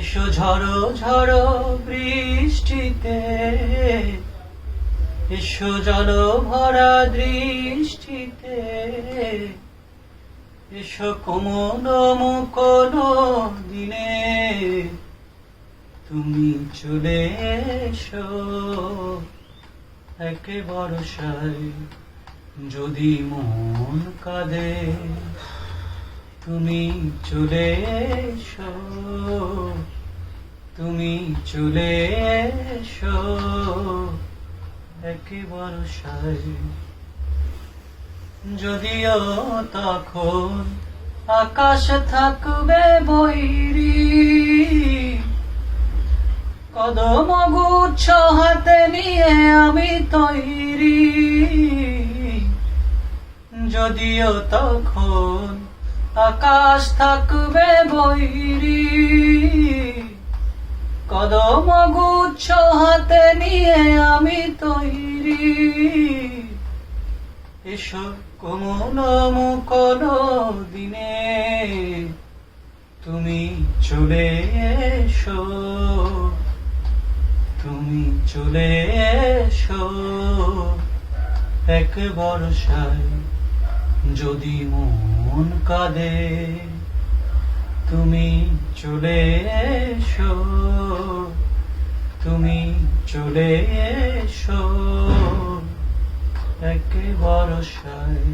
এসো ঝড়ো ঝড়ো বৃষ্টিতে। এসো জল ভরা দৃষ্টিতে। এসো কোমল মুকল দিনে। তুমি চলে এসো একে বরসায় যদি মন কাঁদে। তুমি চলে এসো, তুমি চলে এসো, একে বরসায় যদিও তখন আকাশ থাকবে বৈরি, কদম গুচ্ছ হাতে নিয়ে আমি তৈরি। যদিও তখন আকাশ থাকবে বৈরি। কদম গুচ্ছ হাতে নিয়ে আমি তৈরি। এসো কোমল মুকল দিনে, তুমি চলে এসো। তুমি চলে এসো। এক বর্ষায় যদি মন কাঁদে তুমি চলে এসো তুমি চলে এসো একে বরসায়